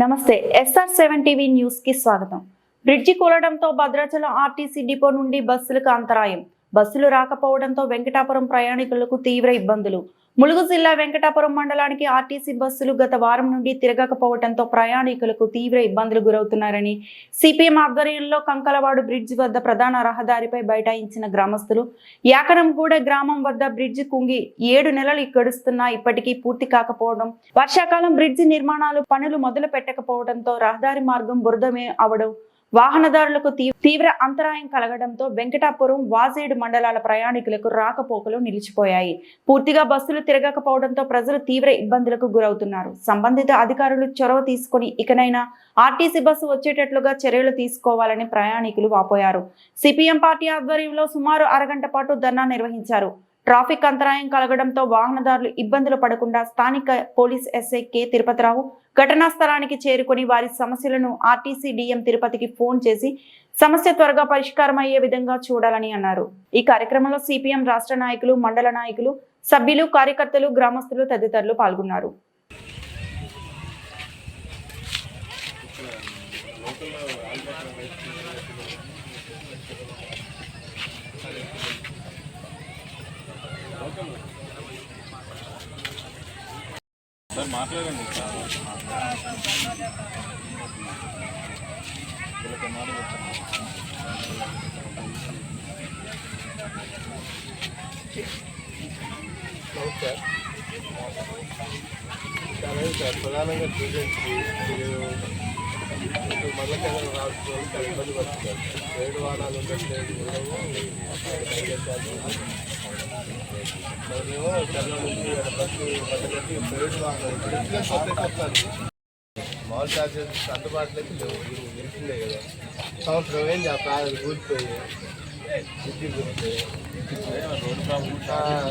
నమస్తే SR seven TV న్యూస్కి స్వాగతం. బ్రిడ్జి కూలడంతో భద్రాచలం ఆర్టీసీ డిపో నుండి బస్సులకు అంతరాయం. బస్సులు రాకపోవడంతో వెంకటాపురం ప్రయాణికులకు తీవ్ర ఇబ్బందులు. ములుగు జిల్లా వెంకటాపురం మండలానికి ఆర్టీసీ బస్సులు గత వారం నుండి తిరగకపోవడంతో ప్రయాణికులకు తీవ్ర ఇబ్బందులు గురవుతున్నారని సిపిఎం ఆధ్వర్యంలో కంకలవాడు బ్రిడ్జ్ వద్ద ప్రధాన రహదారిపై బైఠాయించిన గ్రామస్తులు యాకరంగూడ గ్రామం వద్ద బ్రిడ్జ్ కుంగి ఏడు నెలలు గడుస్తున్నా ఇప్పటికీ పూర్తి కాకపోవడం వర్షాకాలం బ్రిడ్జి నిర్మాణాలు పనులు మొదలు పెట్టకపోవడంతో రహదారి మార్గం బురదమే అవడం వాహనదారులకు తీవ్ర అంతరాయం కలగడంతో వెంకటాపురం వాజేడు మండలాల ప్రయాణికులకు రాకపోకలు నిలిచిపోయాయి. పూర్తిగా బస్సులు తిరగకపోవడంతో ప్రజలు తీవ్ర ఇబ్బందులకు గురవుతున్నారు. సంబంధిత అధికారులు చొరవ తీసుకొని ఇకనైనా ఆర్టీసీ బస్సు వచ్చేటట్లుగా చర్యలు తీసుకోవాలని ప్రయాణికులు వాపోయారు. సిపిఎం పార్టీ ఆధ్వర్యంలో సుమారు అరగంట పాటు ధర్నా నిర్వహించారు. ట్రాఫిక్ అంతరాయం కలగడంతో వాహనదారులు ఇబ్బందులు పడకుండా స్థానిక పోలీస్ ఎస్ఐ కె. తిరుపతిరావు ఘటనా స్థలానికి చేరుకొని వారి సమస్యలను ఆర్టీసీ డిఎం తిరుపతికి ఫోన్ చేసి సమస్య త్వరగా పరిష్కారం అయ్యే విధంగా చూడాలని అన్నారు. ఈ కార్యక్రమంలో సిపిఎం రాష్ట్ర నాయకులు మండల నాయకులు సభ్యులు కార్యకర్తలు గ్రామస్తులు తదితరులు పాల్గొన్నారు. మాట్లాడండి. సార్ సార్ ప్రధానంగా స్టూడెంట్స్కి మీరు మళ్ళీ కేంద్రం చాలా ఇబ్బంది పడుతున్నారు ఏడు వారాలు ఉండట్లేదు ఉండవు బస్సు మామూలు ఛార్జెస్ అందుబాటులోకి లేవు. తెలిసిందే కదా. సంవత్సరం ఏం ఆ కూలిపోయి బుద్ధి రోడ్డు ప్రాబ్లం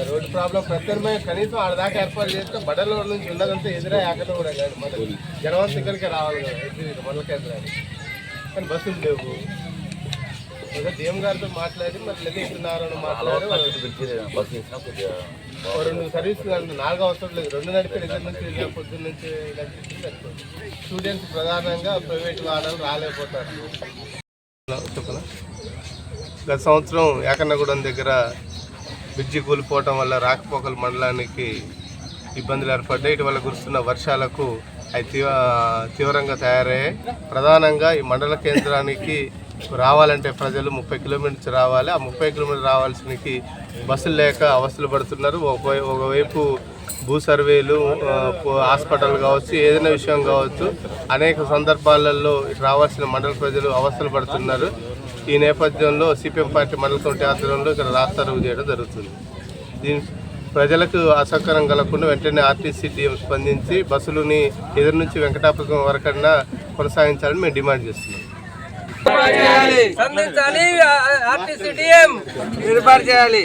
రోడ్డు ప్రత్యామ్నాయ కనీసం ఆడదాకా ఏర్పాటు చేస్తే బడల నుంచి ఉన్నదంతా ఎదురే ఆకలి కూడా కాదు. మన జనవంత దగ్గరికి రావాలి కదా. ఎదురు కానీ బస్సులు లేవు. ఏదో డిఎం గారితో మాట్లాడి మరి రెండు అంటే నాలుగు అవసరం లేదు. రెండు నడిపి దగ్గర నుంచి పొద్దున్న నుంచి స్టూడెంట్స్ ప్రధానంగా ప్రైవేట్ వాహనాలు రాలేకపోతారు. గత సంవత్సరం ఏకన్నగూడెం దగ్గర బ్రిడ్జి కూలిపోవటం వల్ల రాకపోకల మండలానికి ఇబ్బందులు ఏర్పడ్డాయి. ఇటీవల కురుస్తున్న వర్షాలకు అవి తీవ్ర తీవ్రంగా తయారయ్యాయి. ప్రధానంగా ఈ మండల కేంద్రానికి రావాలంటే ప్రజలు ముప్పై కిలోమీటర్స్ రావాలి. ఆ ముప్పై కిలోమీటర్ రావాల్సినకి బస్సులు లేక అవస్థలు పడుతున్నారు. ఒక- ఒకవైపు భూ సర్వేలు హాస్పిటల్ కావచ్చు ఏదైనా విషయం కావచ్చు అనేక సందర్భాలలో రావాల్సిన మండల ప్రజలు అవస్థలు పడుతున్నారు. ఈ నేపథ్యంలో సిపిఎం పార్టీ మండల కమిటీ ఆధ్వర్యంలో ఇక్కడ రాస్తారోగు చేయడం జరుగుతుంది. దీని ప్రజలకు అసౌకర్యం కలగకుండా వెంటనే ఆర్టీసీ డిఎం స్పందించి బస్సులని ఎదురు నుంచి వెంకటాపురం వరకన్నా కొనసాగించాలని మేము డిమాండ్ చేస్తున్నాం. సంధించాలి ఆర్టీసీ ఏర్పాటు చేయాలి.